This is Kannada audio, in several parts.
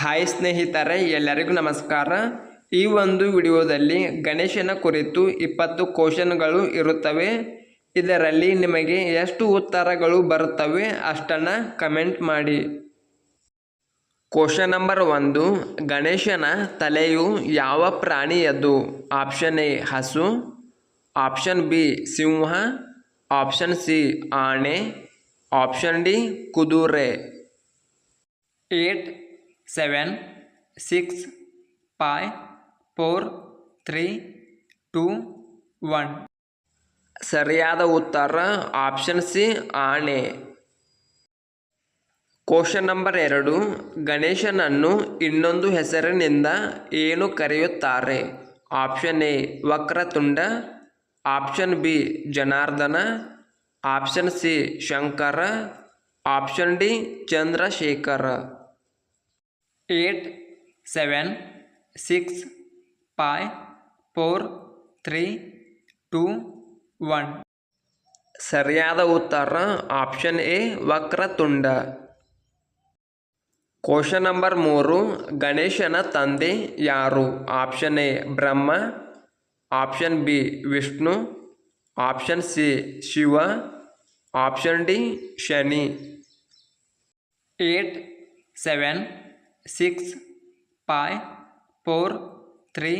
ಹಾಯ್ ಸ್ನೇಹಿತರೆ, ಎಲ್ಲರಿಗೂ ನಮಸ್ಕಾರ. ಈ ಒಂದು ವಿಡಿಯೋದಲ್ಲಿ ಗಣೇಶನ ಕುರಿತು ಇಪ್ಪತ್ತು ಕ್ವಶನ್ಗಳು ಇರುತ್ತವೆ. ಇದರಲ್ಲಿ ನಿಮಗೆ ಎಷ್ಟು ಉತ್ತರಗಳು ಬರುತ್ತವೆ ಅಷ್ಟನ್ನು ಕಮೆಂಟ್ ಮಾಡಿ. ಕ್ವಶನ್ ನಂಬರ್ ಒಂದು, ಗಣೇಶನ ತಲೆಯು ಯಾವ ಪ್ರಾಣಿಯದು? ಆಪ್ಷನ್ ಎ, ಹಸು. ಆಪ್ಷನ್ ಬಿ, ಸಿಂಹ. ಆಪ್ಷನ್ ಸಿ, ಆನೆ. ಆಪ್ಷನ್ ಡಿ, ಕುದುರೆ. Eight seven, six five four, three, two, one. ಸರಿಯಾದ ಉತ್ತರ ಆಪ್ಷನ್ ಸಿ, ಆಣೆ. ಕ್ವಶನ್ ನಂಬರ್ ಎರಡು, ಗಣೇಶನನ್ನು ಇನ್ನೊಂದು ಹೆಸರಿನಿಂದ ಏನು ಕರೆಯುತ್ತಾರೆ? Option A, Vakratunda. Option B, Janardana. Option C, Shankara. Option D, Chandrashekhara. Eight seven six five four three two one. ಸರಿಯಾದ ಉತ್ತರ option A Vakratunda. Question number ಮೂರು ಗಣೇಶನ ತಂದೆ ಯಾರು? Option A Brahma. Option B Vishnu. Option C Shiva. Option D Shani. Eight seven six five four three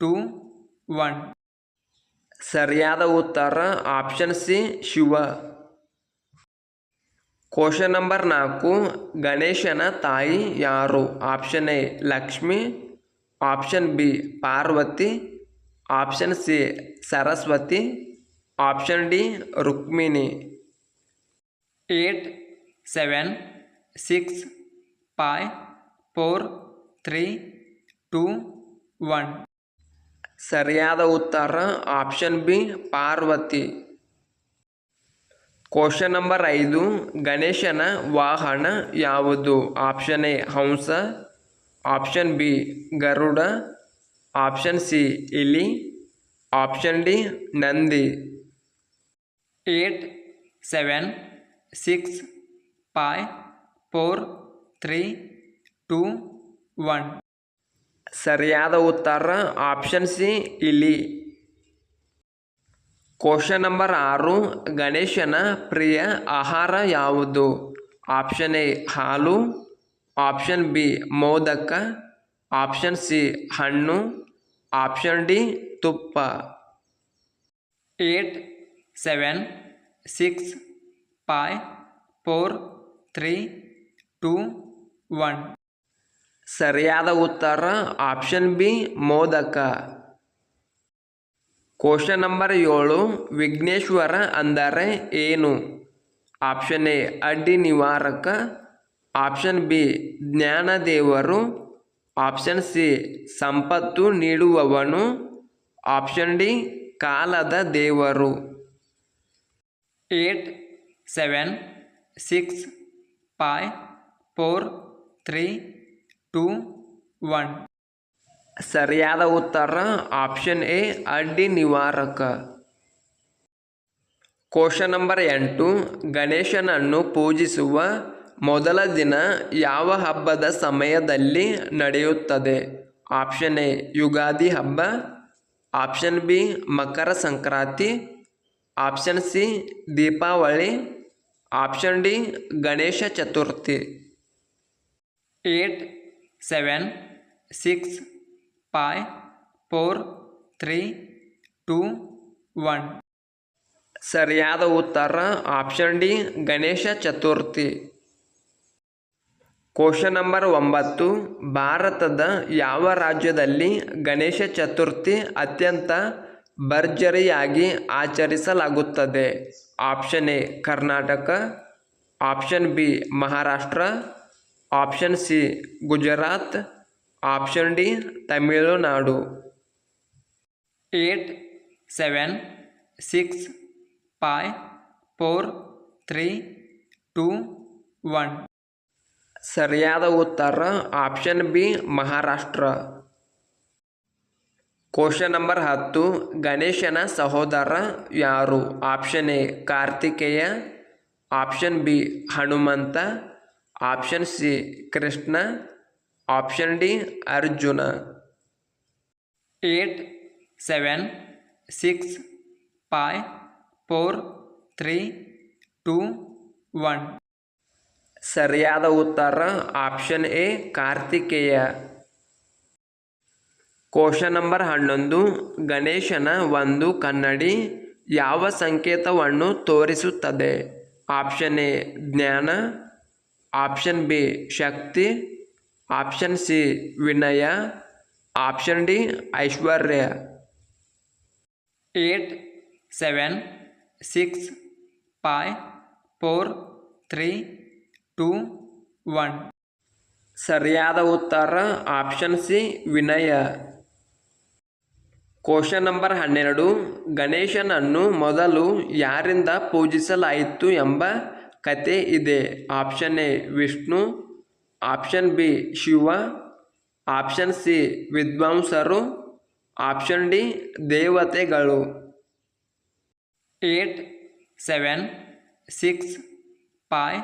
two one ಸರಿಯಾದ ಉತ್ತರ option C Shiva question number ನಾಲ್ಕು ಗಣೇಶನ ತಾಯಿ ಯಾರು option A Lakshmi option B Parvati option C Saraswati option D Rukmini eight seven six five four three two one. ಸರಿಯಾದ ಉತ್ತರ option B Parvati. Question number ಐದು, ಗಣೇಶನ ವಾಹನ ಯಾವುದು? Option A, Hamsa. Option B, Garuda. Option C, ಇಲಿ. Option D, Nandi. Eight, seven, six five four, three two one. ಸರಿಯಾದ ಉತ್ತರ ಆಪ್ಷನ್ ಸಿ ಇಲಿ ಕ್ವಶನ್ ನಂಬರ್ ಆರು, ಗಣೇಶನ ಪ್ರಿಯ ಆಹಾರ ಯಾವುದು? ಆಪ್ಷನ್ ಎ ಹಾಲು. Option B modak. Option C ಹಣ್ಣು. ಆಪ್ಷನ್ ಡಿ ತುಪ್ಪ. Eight seven six five four three two one ಸರಿಯಾದ ಉತ್ತರ option B modak. Question number ಏಳು, ವಿಘ್ನೇಶ್ವರ ಅಂದರೆ ಏನು? ಆಪ್ಷನ್ ಎ ಅಡ್ಡಿ ನಿವಾರಕ. ಆಪ್ಷನ್ ಬಿ ಜ್ಞಾನದೇವರು. ಆಪ್ಷನ್ ಸಿ ಸಂಪತ್ತು ನೀಡುವವನು. ಆಪ್ಷನ್ ಡಿ ಕಾಲದ ದೇವರು. Eight seven six five four three two one. ಸರಿಯಾದ ಉತ್ತರ ಆಪ್ಷನ್ ಎ, ಅಡ್ಡಿ ನಿವಾರಕ. ಕ್ವಶನ್ ನಂಬರ್ ಎಂಟು, ಗಣೇಶನನ್ನು ಪೂಜಿಸುವ ಮೊದಲ ದಿನ ಯಾವ ಹಬ್ಬದ ಸಮಯದಲ್ಲಿ ನಡೆಯುತ್ತದೆ? ಆಪ್ಷನ್ ಎ, ಯುಗಾದಿ ಹಬ್ಬ. Option B, Makara Sankranti. Option C, Deepavali. Option D, Ganesha Chaturthi. Eight seven, six five four, three, two, one. ಸರಿಯಾದ ಉತ್ತರ option D, Ganesha Chaturthi. Question number ಒಂಬತ್ತು, ಭಾರತದ ಯಾವ ರಾಜ್ಯದಲ್ಲಿ ಗಣೇಶ ಚತುರ್ಥಿ ಅತ್ಯಂತ ಭರ್ಜರಿಯಾಗಿ ಆಚರಿಸಲಾಗುತ್ತದೆ? Option A, Karnataka. Option B, Maharashtra. Option C Gujarat option D Tamil Nadu eight seven six five four three two one ಸರಿಯಾದ ಉತ್ತರ option B Maharashtra question number ಹತ್ತು ಗಣೇಶನ ಸಹೋದರ ಯಾರು? Option A Kartikeya. Option B Hanumantha. Option C Krishna. Option D Arjuna. Eight seven six five four three two one. ಸರಿಯಾದ ಉತ್ತರ ಆಪ್ಷನ್ ಎ ಕಾರ್ತಿಕೇಯ. ಕೋಶ ನಂಬರ್ ಹನ್ನೊಂದು ಗಣೇಶನ ಒಂದು ಕನ್ನಡಿ ಯಾವ ಸಂಕೇತವನ್ನು ತೋರಿಸುತ್ತದೆ? ಆಪ್ಷನ್ ಎ ಜ್ಞಾನ. ಆಪ್ಷನ್ ಬಿ ಶಕ್ತಿ ಆಪ್ಷನ್ ಸಿ ವಿನಯ ಆಪ್ಷನ್ ಡಿ ಐಶ್ವರ್ಯ. Eight seven six five four three two one. ಸರಿಯಾದ ಉತ್ತರ ಆಪ್ಷನ್ ಸಿ ವಿನಯ. ಕೋಶ ನಂಬರ್ ಹನ್ನೆರಡು ಗಣೇಶನನ್ನು ಮೊದಲು ಯಾರಿಂದ ಪೂಜಿಸಲಾಯಿತು ಎಂಬ ಕತೆ ಇದೆ. Option A Vishnu. Option B Shiva. Option C ವಿದ್ವಾಂಸರು. ಆಪ್ಷನ್ ಡಿ ದೇವತೆಗಳು. Eight seven six five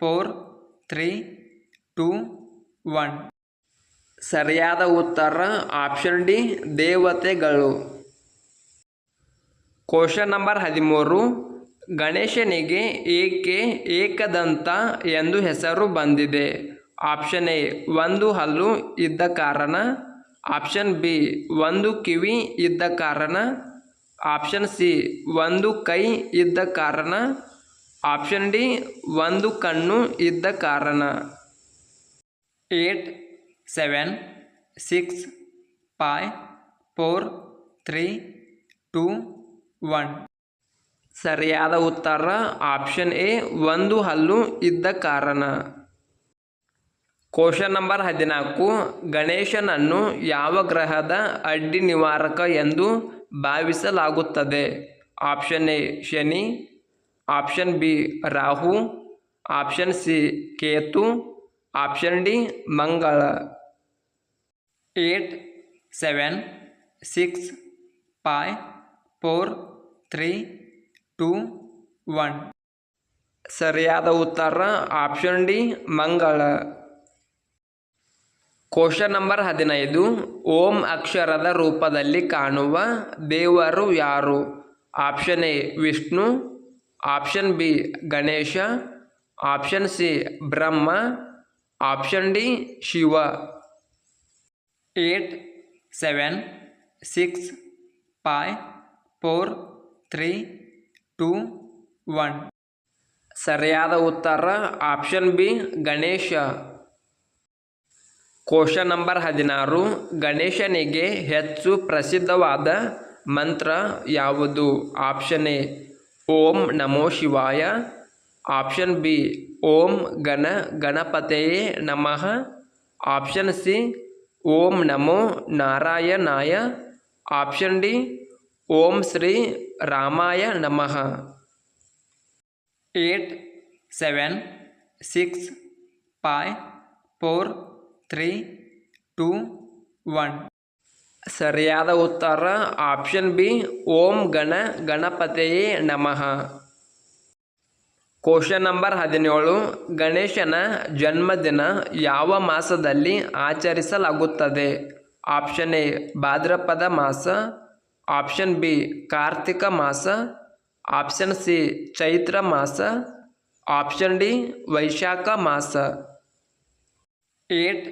four three two one. ಸರಿಯಾದ ಉತ್ತರ ಆಪ್ಷನ್ ಡಿ ದೇವತೆಗಳು. ಕ್ವಶನ್ ನಂಬರ್ ಹದಿಮೂರು. ಗಣೇಶನಿಗೆ ಏಕೆ ಏಕದಂತ ಎಂದು ಹೆಸರು ಬಂದಿದೆ. ಆಪ್ಷನ್ ಎ, ಒಂದು ಹಲ್ಲು ಇದ್ದ ಕಾರಣ. ಆಪ್ಷನ್ ಬಿ, ಒಂದು ಕಿವಿ ಇದ್ದ ಕಾರಣ. ಆಪ್ಷನ್ ಸಿ, ಒಂದು ಕೈ ಇದ್ದ ಕಾರಣ. ಆಪ್ಷನ್ ಡಿ, ಒಂದು ಕಣ್ಣು ಇದ್ದ ಕಾರಣ. Eight, seven, six five four, three, two, one. ಸರಿಯಾದ ಉತ್ತರ ಆಪ್ಷನ್ ಎ, ಒಂದು ಹಲ್ಲು ಇದ್ದ ಕಾರಣ. ಕ್ವಶನ್ ನಂಬರ್ ಹದಿನಾಲ್ಕು, ಗಣೇಶನನ್ನು ಯಾವ ಗ್ರಹದ ಅಡ್ಡಿ ನಿವಾರಕ ಎಂದು ಭಾವಿಸಲಾಗುತ್ತದೆ? Option A, Shani. Option B, Rahu. Option C, Ketu. Option D, Mangala. Eight, seven, six five four, three two one. ಸರಿಯಾದ ಉತ್ತರ ಆಪ್ಷನ್ ಡಿ, ಮಂಗಳ. ಕೋಶ ನಂಬರ್ ಹದಿನೈದು, ಓಂ ಅಕ್ಷರದ ರೂಪದಲ್ಲಿ ಕಾಣುವ ದೇವರು ಯಾರು? Option A, Vishnu. Option B, Ganesha. Option C, Brahma. Option D, Shiva. Eight, seven, six five four, three two one. ಸರಿಯಾದ ಉತ್ತರ ಆಪ್ಷನ್ ಬಿ, ಗಣೇಶ. ಕೋಶ ನಂಬರ್ ಹದಿನಾರು, ಗಣೇಶನಿಗೆ ಹೆಚ್ಚು ಪ್ರಸಿದ್ಧವಾದ ಮಂತ್ರ ಯಾವುದು? ಆಪ್ಷನ್ ಎ, ಓಂ ನಮೋ ಶಿವಾಯ. ಆಪ್ಷನ್ ಬಿ, ಓಂ ಗಣ ಗಣಪತೆಯೇ ನಮಃ. ಆಪ್ಷನ್ ಸಿ, ಓಂ ನಮೋ ನಾರಾಯಣಾಯ. ಆಪ್ಷನ್ ಡಿ, ಓಂ ಶ್ರೀ ರಾಮಾಯ ನಮಃ. Eight seven six five four three two one. ಸರಿಯಾದ ಉತ್ತರ ಆಪ್ಷನ್ ಬಿ ಓಂ ಗಣ ಗಣಪತೆಯೇ ನಮಃ. ಕ್ವಶನ್ ನಂಬರ್ ಹದಿನೇಳು ಗಣೇಶನ ಜನ್ಮದಿನ ಯಾವ ಮಾಸದಲ್ಲಿ ಆಚರಿಸಲಾಗುತ್ತದೆ? ಆಪ್ಷನ್ ಎ ಭಾದ್ರಪದ ಮಾಸ. ಆಪ್ಷನ್ ಬಿ ಕಾರ್ತಿಕ ಮಾಸ ಆಪ್ಷನ್ ಸಿ ಚೈತ್ರ ಮಾಸ ಆಪ್ಷನ್ ಡಿ ವೈಶಾಖ ಮಾಸ eight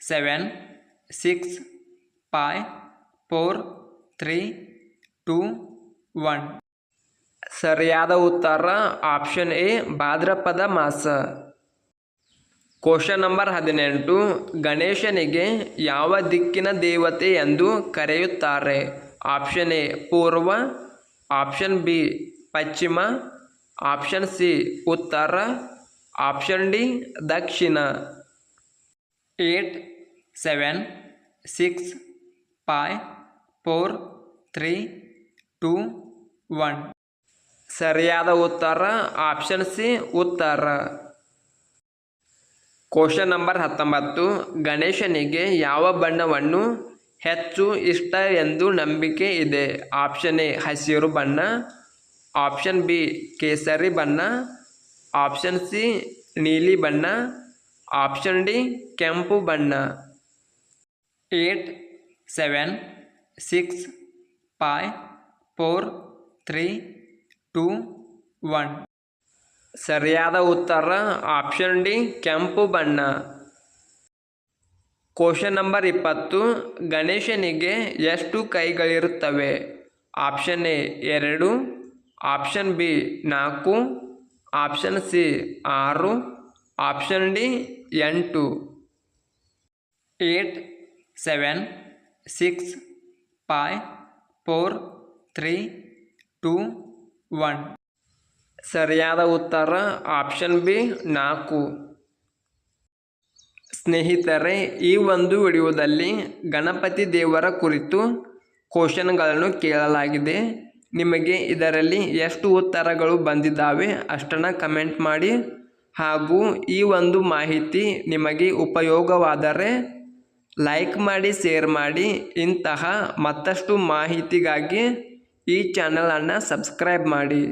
seven six five four three two one ಸರಿಯಾದ ಉತ್ತರ ಆಪ್ಷನ್ ಎ ಭಾದ್ರಪದ ಮಾಸ. ಕೋಶ ನಂಬರ್ ಹದಿನೆಂಟು ಗಣೇಶನಿಗೆ ಯಾವ ದಿಕ್ಕಿನ ದೇವತೆ ಎಂದು ಕರೆಯುತ್ತಾರೆ? ಆಪ್ಷನ್ ಎ ಪೂರ್ವ ಆಪ್ಷನ್ ಬಿ ಪಶ್ಚಿಮ ಆಪ್ಷನ್ ಸಿ ಉತ್ತರ ಆಪ್ಷನ್ ಡಿ ದಕ್ಷಿಣ eight seven six five four three two one ಸರಿಯಾದ ಉತ್ತರ. ಆಪ್ಷನ್ ಸಿ ಉತ್ತರ. ಕ್ವಶನ್ ನಂಬರ್ ಹತ್ತೊಂಬತ್ತು. ಗಣೇಶನಿಗೆ ಯಾವ ಬಣ್ಣವನ್ನು ಹೆಚ್ಚು ಇಷ್ಟ ಎಂದು ನಂಬಿಕೆ ಇದೆ. ಆಪ್ಷನ್ ಎ ಹಸಿರು ಬಣ್ಣ. ಆಪ್ಷನ್ ಬಿ ಕೇಸರಿ ಬಣ್ಣ. ಆಪ್ಷನ್ ಸಿ ನೀಲಿ ಬಣ್ಣ. ಆಪ್ಷನ್ ಡಿ ಕೆಂಪು ಬಣ್ಣ. Eight seven six five four three two one. ಸರಿಯಾದ ಉತ್ತರ ಆಪ್ಷನ್ ಡಿ ಕೆಂಪು ಬಣ್ಣ. ಕ್ವಶನ್ ನಂಬರ್ ಇಪ್ಪತ್ತು ಗಣೇಶನಿಗೆ ಎಷ್ಟು ಕೈಗಳಿರುತ್ತವೆ? ಆಪ್ಷನ್ ಎ ಎರಡು ಆಪ್ಷನ್ ಬಿ ನಾಲ್ಕು ಆಪ್ಷನ್ ಸಿ ಆರು ಆಪ್ಷನ್ ಡಿ ಎಂಟು. Eight seven six five four three two one ಸರಿಯಾದ ಉತ್ತರ ಆಪ್ಷನ್ ಬಿ ನಾಲ್ಕು. ಸ್ನೇಹಿತರೆ, ಈ ಒಂದು ವಿಡಿಯೋದಲ್ಲಿ ಗಣಪತಿ ದೇವರ ಕುರಿತು ಕ್ವಶನ್ಗಳನ್ನು ಕೇಳಲಾಗಿದೆ. ನಿಮಗೆ ಇದರಲ್ಲಿ ಎಷ್ಟು ಉತ್ತರಗಳು ಬಂದಿದ್ದಾವೆ ಅಷ್ಟನ್ನು ಕಮೆಂಟ್ ಮಾಡಿ. ಹಾಗೂ ಈ ಒಂದು ಮಾಹಿತಿ ನಿಮಗೆ ಉಪಯೋಗವಾದರೆ ಲೈಕ್ ಮಾಡಿ, ಶೇರ್ ಮಾಡಿ. ಇಂತಹ ಮತ್ತಷ್ಟು ಮಾಹಿತಿಗಾಗಿ ಈ ಚಾನಲನ್ನು ಸಬ್ಸ್ಕ್ರೈಬ್ ಮಾಡಿ.